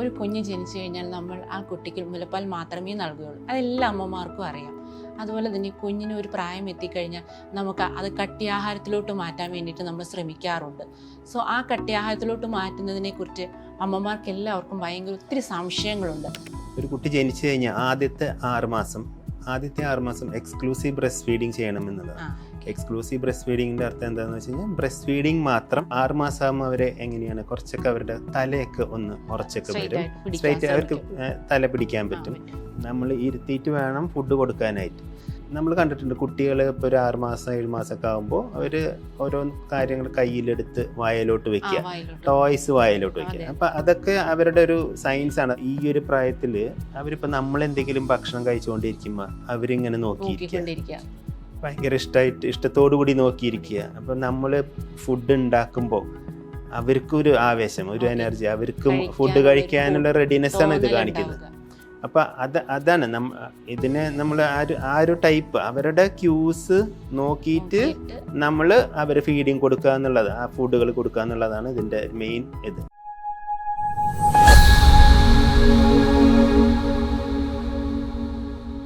ഒരു കുഞ്ഞ് ജനിച്ചു കഴിഞ്ഞാൽ നമ്മൾ ആ കുട്ടിക്ക് മുലപ്പാൽ മാത്രമേ നൽകുകയുള്ളൂ. അതെല്ലാ അമ്മമാർക്കും അറിയാം. അതുപോലെ തന്നെ കുഞ്ഞിന് ഒരു പ്രായം എത്തിക്കഴിഞ്ഞാൽ നമുക്ക് അത് കട്ടിയാഹാരത്തിലോട്ട് മാറ്റാൻ വേണ്ടിയിട്ട് നമ്മൾ ശ്രമിക്കാറുണ്ട്. സോ ആ കട്ടിയാഹാരത്തിലോട്ട് മാറ്റുന്നതിനെക്കുറിച്ച് അമ്മമാർക്ക് എല്ലാവർക്കും ഭയങ്കര ഒത്തിരി സംശയങ്ങളുണ്ട്. ഒരു കുട്ടി ജനിച്ചു കഴിഞ്ഞാൽ ആദ്യത്തെ ആറ് മാസം ആദ്യത്തെ ആറ് മാസം എക്സ്ക്ലൂസീവ് ബ്രസ്റ്റ് ഫീഡിങ് ചെയ്യണം എന്നുള്ളതാണ് എക്സ്ക്ലൂസീവ് ബ്രസ്റ്റ് ഫീഡിങ്ങിന്റെ അർത്ഥം എന്താണെന്ന് വെച്ച് കഴിഞ്ഞാൽ ബ്രസ്റ്റ് ഫീഡിങ് മാത്രം ആറ് മാസം ആകുമ്പോൾ അവരെ എങ്ങനെയാണ് കുറച്ചൊക്കെ അവരുടെ തലയൊക്കെ ഒന്ന് ഉറച്ചൊക്കെ വരും. സ്ട്രൈറ്റ് അവർക്ക് തല പിടിക്കാൻ പറ്റും. നമ്മൾ ഇരുത്തിയിട്ട് വേണം ഫുഡ് കൊടുക്കാനായിട്ട്. നമ്മൾ കണ്ടിട്ടുണ്ട് കുട്ടികൾ ഇപ്പോൾ ഒരു ആറ് മാസം ഏഴ് മാസമൊക്കെ ആകുമ്പോൾ അവർ ഓരോ കാര്യങ്ങൾ കയ്യിലെടുത്ത് വായലോട്ട് വെക്കുക. ടോയ്സ് വായലോട്ട് വെക്കുക. അപ്പം അതൊക്കെ അവരുടെ ഒരു സയൻസ് ആണ്. ഈ ഒരു പ്രായത്തിൽ അവരിപ്പോൾ നമ്മൾ എന്തെങ്കിലും ഭക്ഷണം കഴിച്ചുകൊണ്ടിരിക്കുമ്പോൾ അവരിങ്ങനെ നോക്കിയിരിക്കുക. ഭയങ്കര ഇഷ്ടമായിട്ട് ഇഷ്ടത്തോടു കൂടി നോക്കിയിരിക്കുക. അപ്പം നമ്മൾ ഫുഡ് ഉണ്ടാക്കുമ്പോൾ അവർക്കൊരു ആവേശം ഒരു എനർജി അവർക്കും ഫുഡ് കഴിക്കാനുള്ള റെഡിനെസ് ആണ് ഇത് കാണിക്കുന്നത്. ഉണ്ടാവുക. അപ്പൊ അത് അതാണ് നമ്മ ഇതിനെ നമ്മൾ ആ ഒരു ആ ഒരു ടൈപ്പ് അവരുടെ ക്യൂസ് നോക്കിയിട്ട് നോക്കിയിട്ട് നമ്മൾ അവർ ഫീഡിങ് കൊടുക്കുക എന്നുള്ളത് ആ ഫുഡുകൾ കൊടുക്കുക എന്നുള്ളതാണ് ഇതിന്റെ മെയിൻ ഇത്